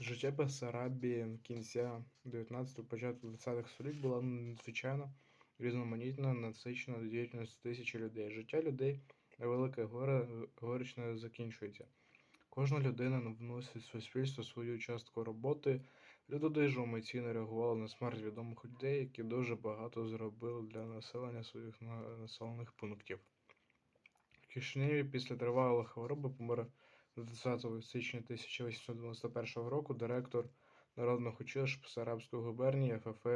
Життя Бессарабії кінця 19-го, початку 20-х століть була надзвичайно різноманітна, насичена діяльністю тисячі людей. Життя людей на велике горе горич не закінчується. Кожна людина вносить в суспільство свою частку роботи. Люди дуже емоційно реагували на смерть відомих людей, які дуже багато зробили для населення своїх населених пунктів. В Кишиневі після тривалої хвороби помер 20 січня 1891 року директор народних училищ Бессарабської губернії ФФ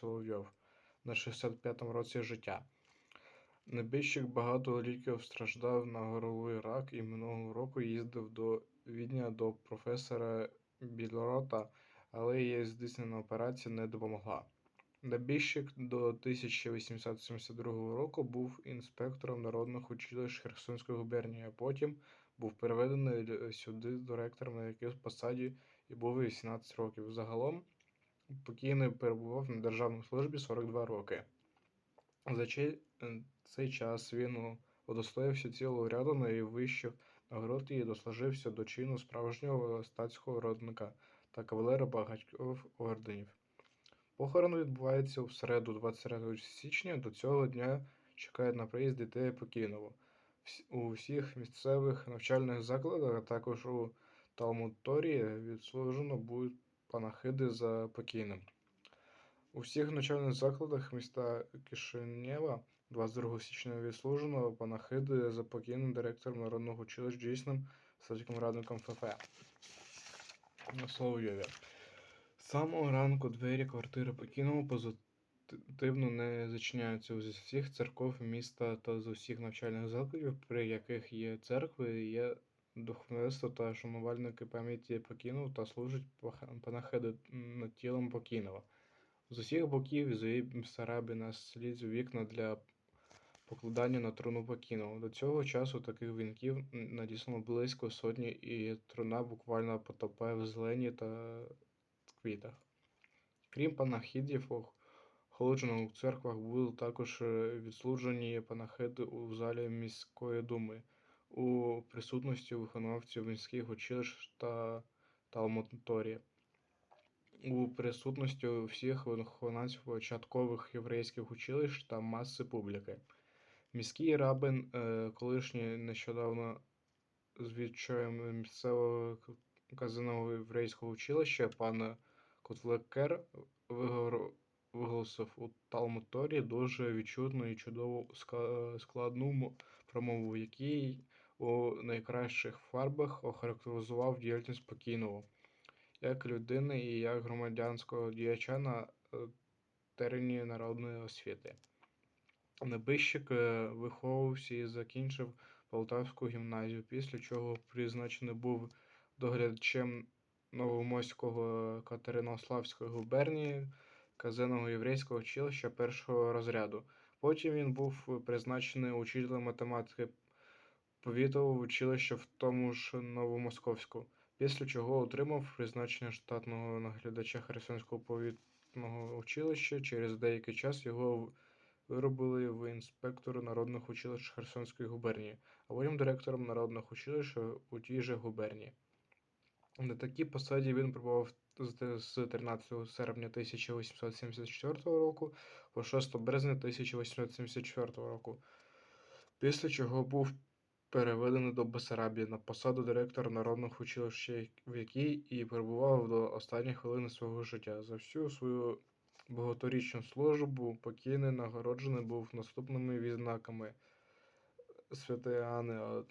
Соловйов на 65-му році життя. Небіжчик багато ліків страждав на горловий рак і минулого року їздив до Відня до професора Білорота, але її здійснена операція не допомогла. Небіжчик до 1872 року був інспектором народних училищ Херсонської губернії, а потім був переведений л- сюди директором на якій посаді і був 18 років. Загалом покійний перебував на державній службі 42 роки. За е, цей час він удостоївся цілого ряду найвищих нагород і дослужився до чину справжнього статського родника та кавалера багатьох орденів. Похорон відбувається в середу 23 січня. До цього дня чекають на приїзд дітей покійного. У всіх місцевих навчальних закладах, а також у Талмуд-Торі відслужено будуть панахиди за покійним. У всіх навчальних закладах міста Кишинєва 22 січня відслужено панахиди за покійним директором народного училища дійсним садським радником ФФ Соловйові. З самого ранку двері квартири покійного позитивно не зачиняються з усіх церков міста та з усіх навчальних закладів, при яких є церкви, є духовенство та шанувальники пам'яті покійного та служать панахиди над тілом покійного. З усіх боків зої Сарабі на слід вікна для покладання на труну покійного. До цього часу таких вінків надіслано близько сотні, і труна буквально потопає в зелені та квітах. Крім панахидів, охолоджених у церквах будуть також е, відслужені панахиди у залі міської думи у присутності виконавців міських училищ та Талмуд-Торі у присутності всіх вихованців початкових єврейських училищ та маси публіки. Міський рабин, е, колишній нещодавно звідчаєм місцевого казиного єврейського училища, пан Котлекер, вигор- виголосив у Талмуд-Торі дуже відчутну і чудову складну промову, в якій у найкращих фарбах охарактеризував діяльність покійного як людини і як громадянського діяча на е, терені народної освіти. Небищик е, виховувався і закінчив Полтавську гімназію, після чого призначений був доглядачем Новомоського Катеринославської губернії казенного єврейського училища першого розряду. Потім він був призначений учителем математики повітового училища в тому ж Новомосковську, після чого отримав призначення штатного наглядача Херсонського повітного училища. Через деякий час його виробили в інспектору народних училищ Херсонської губернії, а потім директором народних училищ у тій же губернії. На такій посаді він перебував з з 13 серпня 1874 року по 6 березня 1874 року, після чого був переведений до Бессарабії на посаду директора народних училищ, в якій і перебував до останньої хвилини свого життя. За всю свою багаторічну службу покійний нагороджений був наступними відзнаками. Святої Анни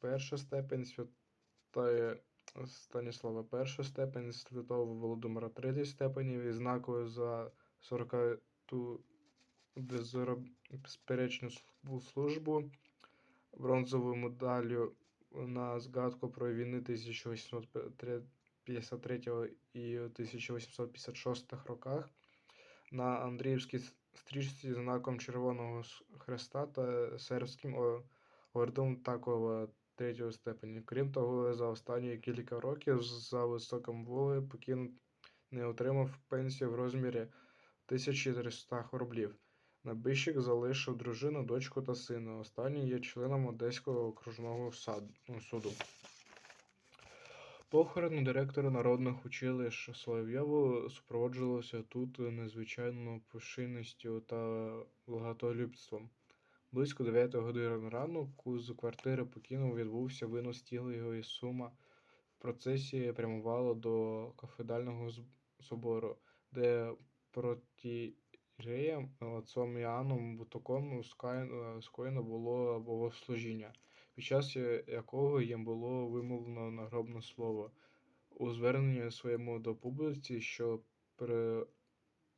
перша степень, Святої Станіслава перша степень, Святого Володимира третій степені, відзнакою за 40 ту безперечну службу, бронзовою медаллю на згадку про війни 1853 і 1856 роках, на Андріївській стрічці знаком Червоного Хреста та сербським о- орденом третього степені. Крім того, за останні кілька років за високим волею покійний не отримав пенсію в розмірі 1300 рублів. Набищик залишив дружину, дочку та сина. Останній є членом Одеського окружного ну, суду. Похорон директора народних училищ Соловйову супроводжувалося тут незвичайною пишністю та багатолюбством. Близько 9 години ранку з квартири покинув відбувся винос тіла його із сума. Процесія прямувала до кафедрального собору, де протієреєм отцом Іоанном Бутаком скоєно було богослужіння, під час якого їм було вимовлено нагробне слово. У зверненні своєму до публіці, що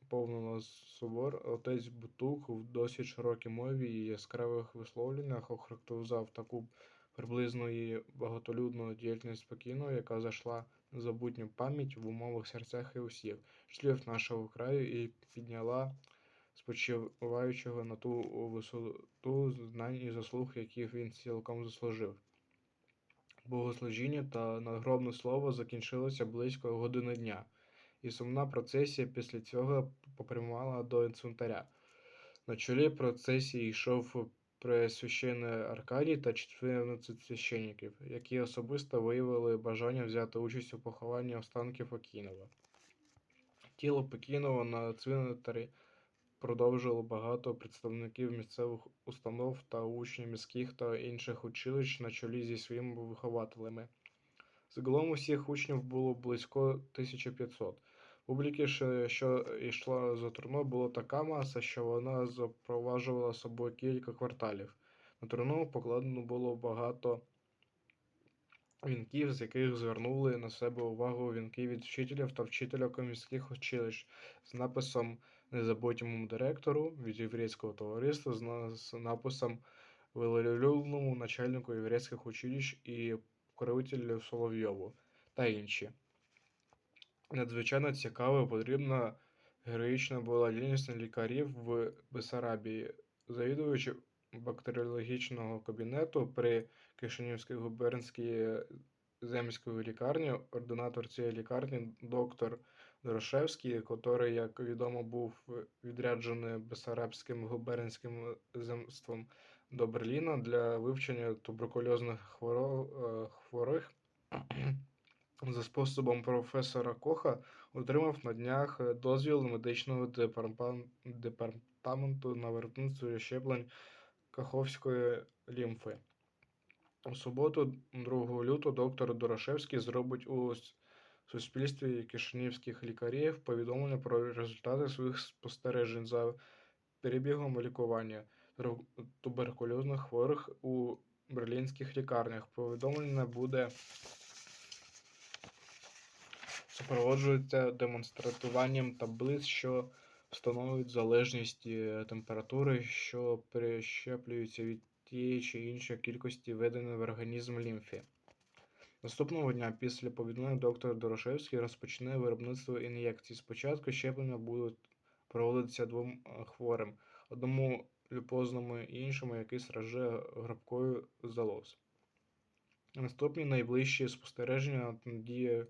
переповнила собор, отець Бутук в досить широкій мові і яскравих висловлюваннях охарактеризував таку приблизну і багатолюдну діяльність спокійну, яка зайшла на забутню пам'ять в умовах серцях і усіх жителів нашого краю і підняла спочиваючого на ту висоту знань і заслуг, яких він цілком заслужив. Богослужіння та надгробне слово закінчилося близько години дня, і сумна процесія після цього попрямувала до цвинтаря. На чолі процесії йшов пресвящений Аркадій та 14 священників, які особисто виявили бажання взяти участь у похованні останків Окінова. Тіло Покінова на цвинтарі продовжило багато представників місцевих установ та учнів міських та інших училищ на чолі зі своїми вихователями. Загалом усіх учнів було близько 1500. Публіки, що йшла за турно, була така маса, що вона запроваджувала собою кілька кварталів. На турно покладено було багато вінків, з яких звернули на себе увагу вінки від вчителів та вчителів міських училищ з написом незабутньому директору від єврейського товариства з написом велелюбному начальнику єврейських училищ і покровителю Соловйову та інші. Надзвичайно цікава і потрібна героїчна була діяльність лікарів в Бесарабії. Завідувач бактеріологічного кабінету при Кишинівській губернській земської лікарні, ординатор цієї лікарні, доктор Дорошевський, котрий, як відомо, був відряджений Бесарабським губернським земством до Берліна для вивчення туберкульозних е, хворих. За способом професора Коха отримав на днях е, дозвіл медичного департаменту на виробництво щеплень каховської лімфи. У суботу, 2 лютого, доктор Дорошевський зробить у суспільстві кишинівських лікарів повідомлення про результати своїх спостережень за перебігом лікування туберкульозних хворих у берлінських лікарнях. Повідомлення буде супроводжується демонструванням таблиць, що встановлюють залежність е, температури, що перещеплюються від тієї чи іншої кількості введеної в організм лімфі. Наступного дня після повідомлення доктор Дорошевський розпочне виробництво ін'єкцій. Спочатку щеплення будуть проводитися двом е, хворим, одному люпозному і іншому, який страждає грабкою залоз. Наступні найближчі спостереження над дією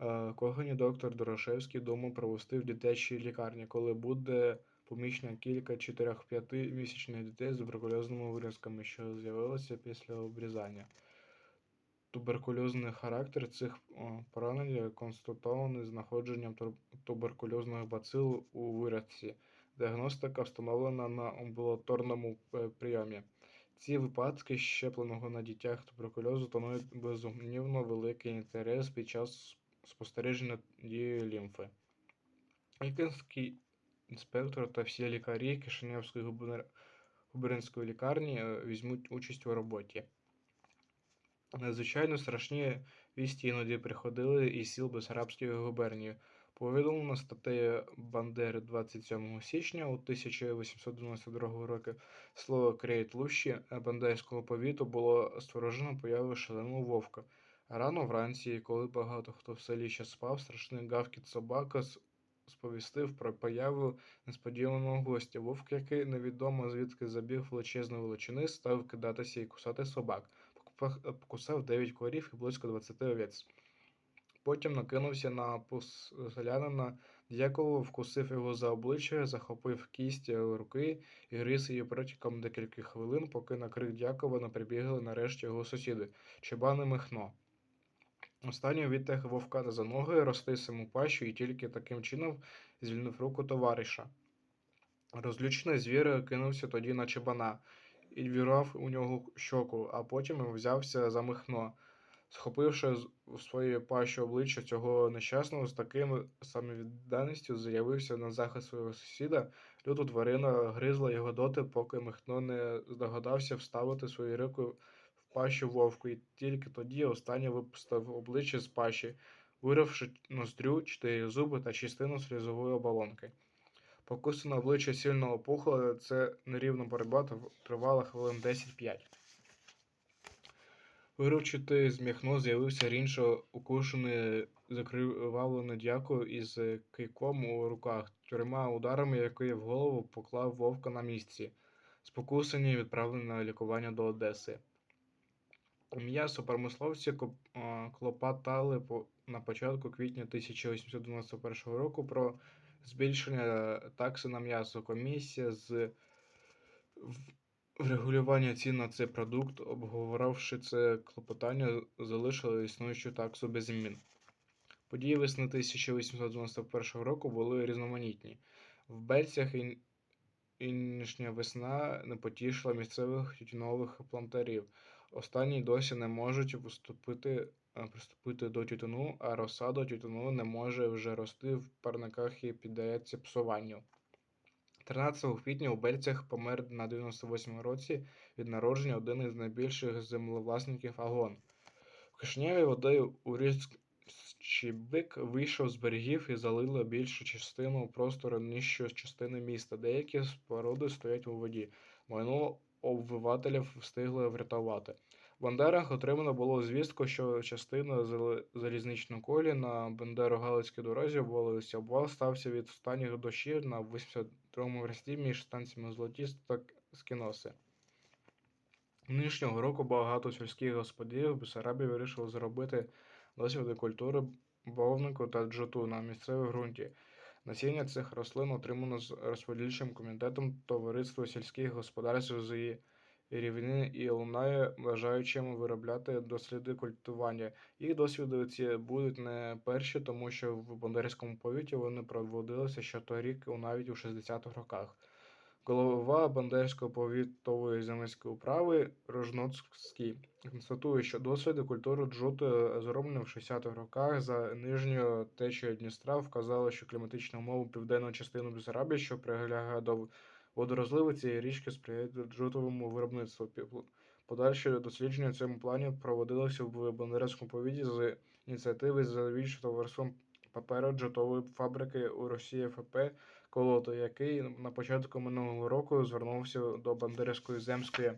е, доктор Дорошевський думав провести в дитячій лікарні, коли буде помічено кілька 4-5 місячних дітей з туберкульозними виразками, що з'явилися після обрізання. Туберкульозний характер цих поранень констатований знаходженням туберкульозного бацилу у виразці. Діагностика встановлена на амбулаторному е, прийомі. Ці випадки щепленого на дітях туберкульозу становлять безумовно великий інтерес під час спостереження дією лімфи. Лікарський інспектор та всі лікарі Кишиневської губернської лікарні е, візьмуть участь у роботі. Надзвичайно страшні вісті іноді приходили із сіл Бесарабської губернії. Повідомлено статтею Бандери 27 січня у 1892 року слово Крейт Лущі Бандерського повіту було створожено появою шаленого вовка. Рано вранці, коли багато хто в селі ще спав, страшний гавкіт собака сповістив про появу несподіваного гостя. Вовк, який невідомо звідки забіг величезної величини, став кидатися і кусати собак. Покусав 9 корів і близько 20 овець. Потім накинувся на селянина, дяково вкусив його за обличчя, захопив кість руки і гриз її протягом декількох хвилин, поки на крик Дякова не прибігли нарешті його сусіди Чебан і Михно. Останній відтяг вовка за ноги, розтисив у пащу і тільки таким чином звільнив руку товариша. Розлючений звір кинувся тоді на чебана і вірвав у нього щоку, а потім взявся за михно. Схопивши з- у своєї пащі обличчя цього нещасного, з таким самовідданістю з'явився на захист свого сусіда. Люта тварина гризла його доти, поки Михно не здогадався вставити свою руку в пащу вовку, і тільки тоді останній випустив обличчя з пащі, вирвавши ноздрю, чотири зуби та частину слізової оболонки. Покусане обличчя сильно опухло, це нерівна боротьба тр- тривала хвилин 10-5. Виручити з м'яхно з'явився ріншо укушений закривавлений дяко із кийком у руках, трьома ударами, який в голову поклав вовка на місці. Спокусані відправлені на лікування до Одеси. М'ясо промисловці коп- а, клопотали на початку квітня 1891 року про збільшення такси на м'ясо. Комісія з врегулювання цін на цей продукт, обговоривши це клопотання, залишили існуючу таксу без змін. Події весни 1891 року були різноманітні. В Бельцях і інішня весна не потішила місцевих тютюнових плантарів. Останні досі не можуть вступити, е, приступити до тютюну, а розсада тютюну не може вже рости в парниках і піддається псуванню. 13 квітня у Бельцях помер на 98 році від народження один із найбільших землевласників Агон. В кишневій води уріччий бик вийшов з берегів і залило більшу частину простору нижчої частини міста. Деякі споруди стоять у воді. Майно обвивателів встигли врятувати. В Бандерах отримано було звістку, що частина залізничної колії на Бендеро-Галицькій дорозі обвалився. Обвал стався від останніх дощів на 82-му версті між станціями Золотіст та Скіноси. Нинішнього року багато сільських господарів Бесарабії вирішили зробити досвіди культури бавовнику та джуту на місцевому ґрунті. Насіння цих рослин отримано з розподільчим комітетом Товариства сільських господарств з рівнини і лунає бажаючим виробляти досліди культування. Їх досвіди ці будуть не перші, тому що в Бондарському повіті вони проводилися щоторік навіть у 60-х роках. Голова Бандерської повітової земельської управи Рожноцький констатує, що досліди культури джути, зроблені в 60-х роках за нижньою течією Дністра, вказали, що кліматичні умови південної частини Бессарабії, що прилягає до водорозливу цієї річки, сприяють джутовому виробництву. Подальші дослідження в цьому плані проводилися в Бандерському повіті з ініціативи завідувача товариством паперу джутової фабрики у Росії ФП Колото, який на початку минулого року звернувся до Бандерівської земської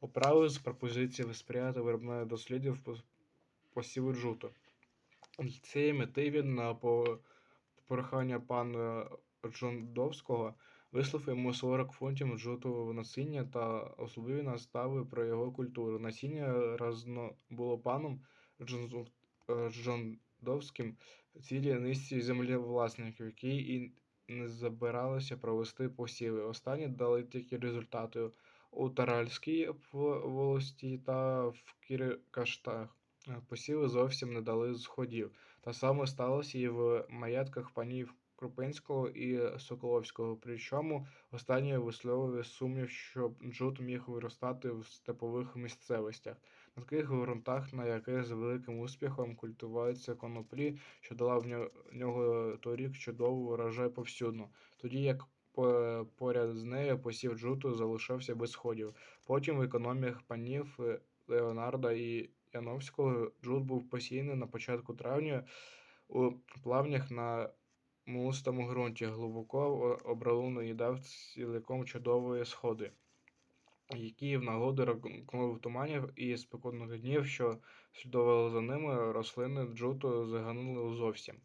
управи з пропозицією сприяти виробництву дослідів по посіву джуту. Цієї мети він на прохання пана Джондовського вислав йому 40 фунтів джутового насіння та особливі настави про його культуру. Насіння разно було паном Джонзу- е, Джондовським цілій низці землевласників, які і не забиралися провести посіви. Останні дали тільки результати у Таральській волості та в Кіркаштах. Посіви зовсім не дали сходів. Та саме сталося і в маєтках панів Крупинського і Соколовського. Причому останні висловлює сумнів, що джут міг виростати в степових місцевостях. На таких ґрунтах, на яких з великим успіхом культивуються коноплі, що дала в ньо- нього торік чудовий урожай повсюдно, тоді як поряд з нею посів джуту залишався без сходів. Потім в економіях панів е, Леонарда і Яновського джут був посіяний на початку травня у плавнях на мулистому ґрунті, глибоко о- обралуно і дав цілком чудові сходи, які в нагоду ранкових туманів і спекотних днів, що слідували за ними, рослини джуту заганули зовсім.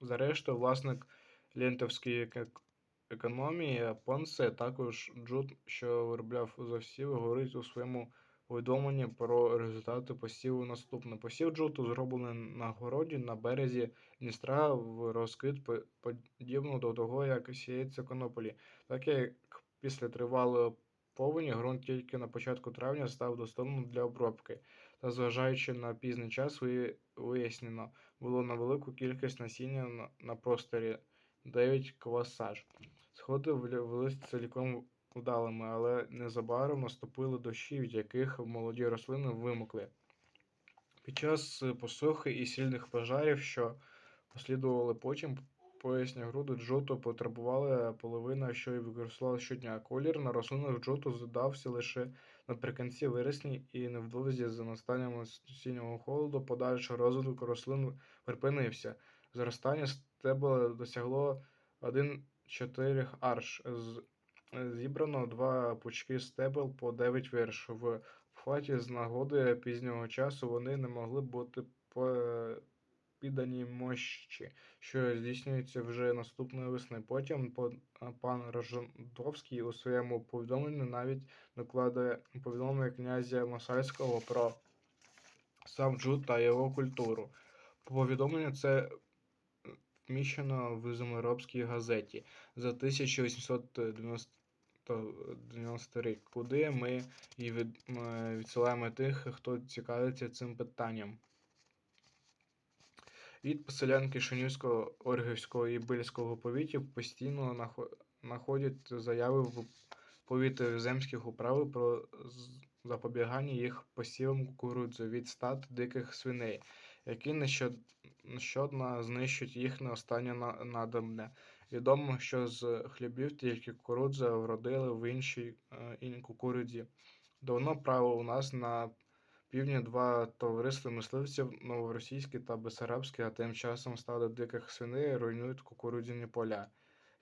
Зрештою, власник лентовської економії Понсе, також джут, що виробляв засів, говорить у своєму повідомленні про результати посіву наступне. Посів джуту зроблений на городі на березі Дністра в розкид подібно до того, як сіється конополі. Так як після тривалої повені ґрунт тільки на початку травня став доступним для обробки. та зважаючи на пізній час, вияснено було на велику кількість насіння на, просторі 9 квасаж. Сходи виявилися цілком вдалими, але незабаром наступили дощі, від яких молоді рослини вимокли. Під час посухи і сильних пожарів, що послідували потім, поясні груди джуту потребували половина, що й використовувала щодня. Колір на рослинах джуту здався лише наприкінці вересня, і невдовзі за настанням осіннього холоду подальший розвиток рослин припинився. Зростання стебла досягло 1,4 арш. Зібрано два пучки стебел по 9 вірш. В обхваті з нагоди пізнього часу вони не могли бути по- піддані мощі, що здійснюється вже наступної весни. Потім пан Рожендовський у своєму повідомленні навіть накладає повідомлення князя Масальського про сам джут та його культуру. Повідомлення це вміщено в Землеробській газеті за 1890 90 рік, куди ми і е, відсилаємо тих, хто цікавиться цим питанням. Від поселян Кишинівського, Оргівського і Бильського повітів постійно нахо- находять заяви в повіти земських управи про запобігання їх посівам кукурудзи від стад диких свиней, які нещод- щодня знищують їхнє останнє на- надобне. Відомо, що з хлібів тільки кукурудза вродили в іншій е, кукурудзі. Давно право у нас на півдні два товариства мисливців новоросійське та Бесарабське, а тим часом стадо диких свиней руйнують кукурудзяні поля.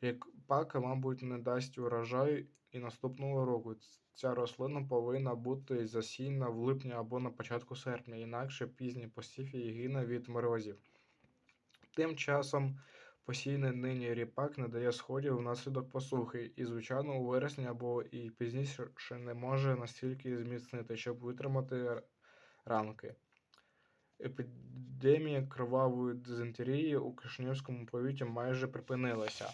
Ріпак, мабуть, не дасть урожаю і наступного року. Ця рослина повинна бути засіяна в липні або на початку серпня, інакше пізній посів її гине від морозів. Тим часом посійний нині ріпак не дає сходів внаслідок посухи, і, звичайно, у вересні або і пізніше не може настільки зміцнити, щоб витримати ранки. Епідемія кровавої дизентерії у Кишинівському повіті майже припинилася.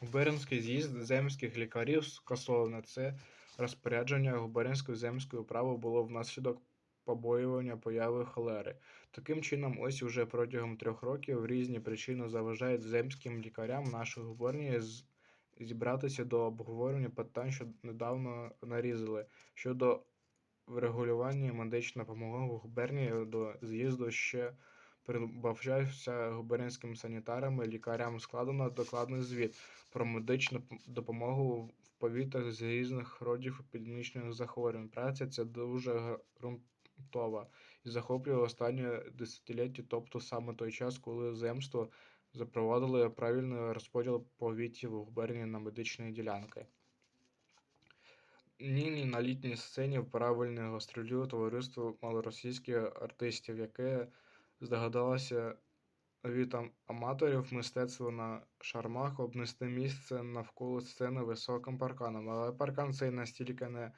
Губернський з'їзд земських лікарів скасовано. Це розпорядження Губернської земської управи було внаслідок побоювання появи холери. Таким чином, ось уже протягом трьох років різні причини заважають земським лікарям нашої губернії зібратися до обговорення питань, що недавно нарізали, щодо врегулювання медичної допомоги в губернії до з'їзду ще прибавчався губернським санітарам і лікарям складено докладний звіт про медичну допомогу в повітах з різних родів епідемічних захворювань. Праця ця дуже ґрунтова і захоплює останнє десятиліття, тобто саме той час, коли земство запровадили правильний розподіл повітів в губернії на медичні ділянки. Нині на літній сцені в правильній гастролює товариство малоросійських артистів, яке здогадалося вітам аматорів мистецтва на шармах обнести місце навколо сцени високим парканом. Але паркан цей настільки не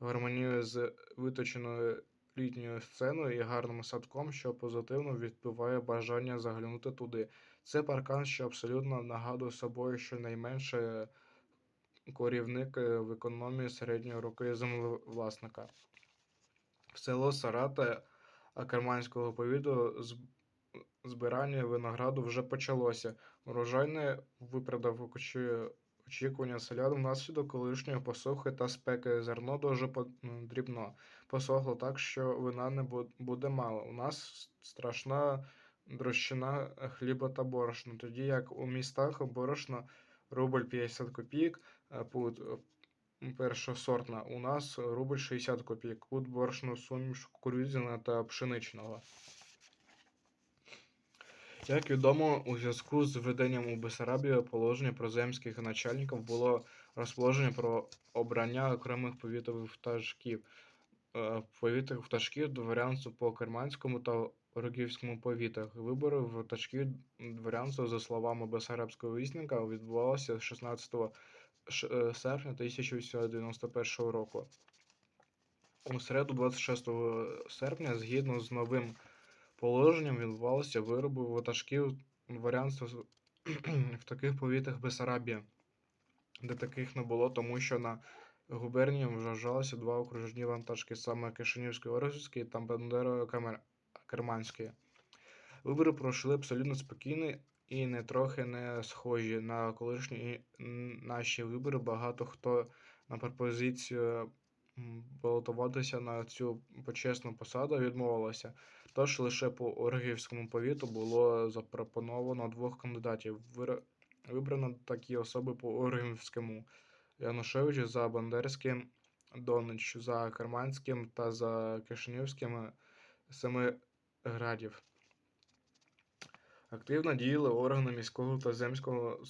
гармонує з виточеною літньою сценою і гарним садком, що позитивно відбиває бажання заглянути туди. Це паркан, що абсолютно нагадує собою щонайменше корівник е, в економії середньої руки землевласника. В село Сарата Акерманського повіту збирання винограду вже почалося. Урожайне виправдовуючи очікування селян внаслідок колишньої посухи та спеки зерно дуже дрібно. Посохло так, що вина не буде мало. У нас страшна дрощина хліба та борошна, тоді як у містах борошно рубль 50 копійок, першосортна. У нас рубль 60 копійок, пуд борошно суміш кукурудзяного та пшеничного. Як відомо, у зв'язку з введенням у Бессарабії положення про земських начальників було розположення про обрання окремих повітових пташків. Е, Повітових пташків дворянцю по Керманському та Рогівському повітах. Вибори в пташків дворянства, за словами Бессарабського вісника, відбувалися 16 ш- е, серпня 1891 року. У середу 26 серпня, згідно з новим положенням, відбувалися вироби ватажків дворянства в таких повітах Бесарабії, де таких не було, тому що на губерніям вважалося два окружні вантажки, саме Кишинівський Оржицький та Бандеро-Керманський. Вибори пройшли абсолютно спокійно і не трохи не схожі на колишні наші вибори. Багато хто на пропозицію балотуватися на цю почесну посаду відмовилося. Тож лише по Оргіївському повіту було запропоновано двох кандидатів. Вибрано такі особи по Оргіївському. Янушевич за Бандерським, Донич за Керманським та за Кишинівським Семиградів. Активно діяли органи міського та земського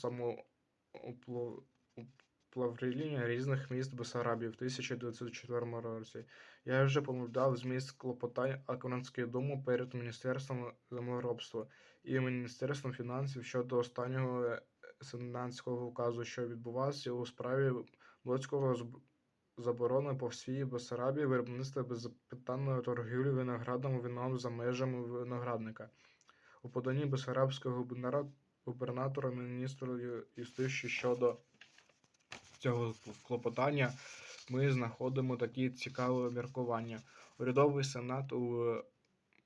самоуправління різних міст Бесарабії в 1904 році. Я вже помовляв зміст клопотань Акронської думи перед Міністерством землеробства і Міністерством фінансів щодо останнього сенатського указу, що відбувався у справі Блоцького заборони по всій Бесарабії виробництва безпитанної торгівлі виноградом вином за межами виноградника. У поданні Бесарабського губернатора міністру юстиції щодо цього клопотання ми знаходимо такі цікаві міркування. Урядовий сенат у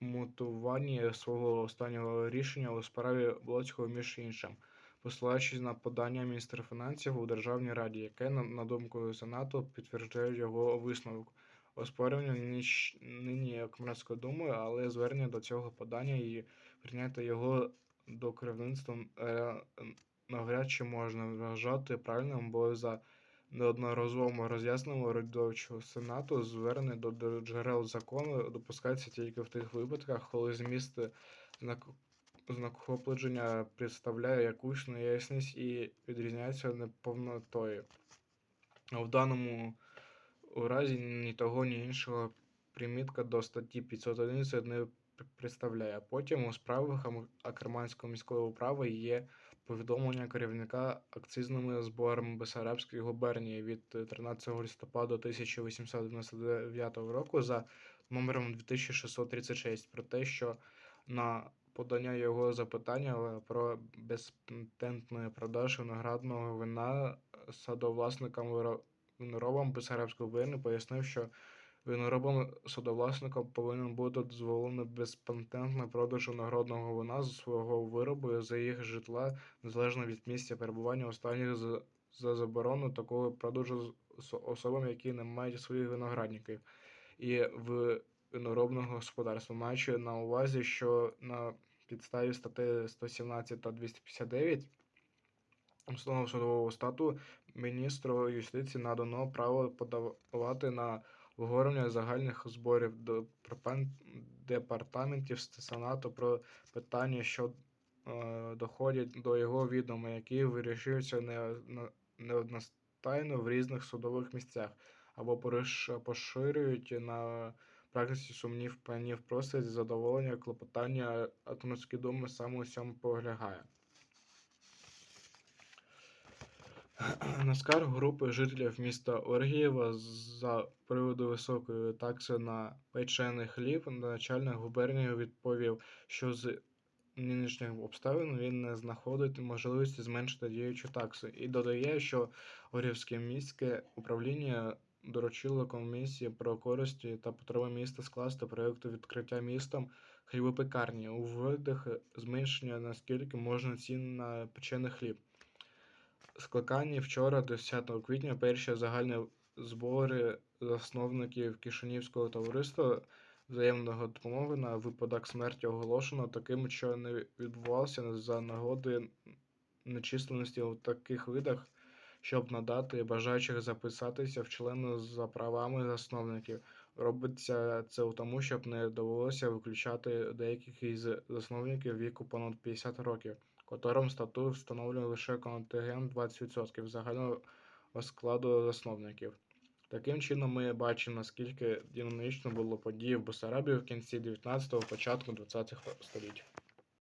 мотивуванні свого останнього рішення у справі Блоцького між іншим, посилаючись на подання міністра фінансів у Державній раді, яке, на думку Сенату, підтверджує його висновок. Оспорювання ніч, нині Комрадською думою, але звернення до цього подання і прийняти його до керівництва е, навряд чи можна вважати правильним, бо за неодноразовому роз'ясненням урядовчого сенату звернення до джерел закону допускається тільки в тих випадках, коли зміст знак знакоплення представляє якусь неясність і відрізняється неповнотою. В даному у разі ні того, ні іншого примітка до статті 511 не представляє. Потім у справах Акерманського міського управи є повідомлення керівника акцизними зборами Бесарабської губернії від е, 13 листопада 1899 року за номером 2636 про те, що на подання його запитання про безпатентний продаж виноградного вина садовласникам виро- виноробам Бесарабської губернії пояснив, що виноробам садовласникам повинен бути дозволений безпатентний продаж виноградного вина з свого виробу за їх житла незалежно від місця перебування останніх за, за заборону такого продажу з особам, які не мають своїх виноградників. І в виноробного господарства, маючи на увазі, що на підставі статей 117 та 259 Установ судового стату міністру юстиції надано право подавати на обговорення загальних зборів департаментів Сенату про питання, що е, доходять до його відома, які вирішуються не, неодностайно в різних судових місцях, або поширюють на практиці сумнів панів просить задоволення клопотання Атомської думи саме у цьому полягає. На скаргу групи жителів міста Оргієва за приводу високої такси на печений хліб начальник губернії відповів, що з нинішніх обставин він не знаходить можливості зменшити діючу таксу, і додає, що Оргіївське міське управління доручило комісії про користі та потреби міста скласти проєкту відкриття містом хлібопекарні у видах зменшення наскільки можна цін на печений хліб. Скликані вчора, 10 квітня, перші загальні збори засновників Кишинівського товариства взаємного допомоги на випадок смерті оголошено таким, що не відбувався за нагоди нечисленності у таких видах, щоб надати бажаючих записатися в члени за правами засновників. Робиться це у тому, щоб не довелося виключати деяких із засновників віку понад 50 років которым статут встановлює лише контингент 20% загального складу засновників. Таким чином, ми бачимо, наскільки динамічно було події в Бессарабії в кінці 19-го, початку 20-х століть.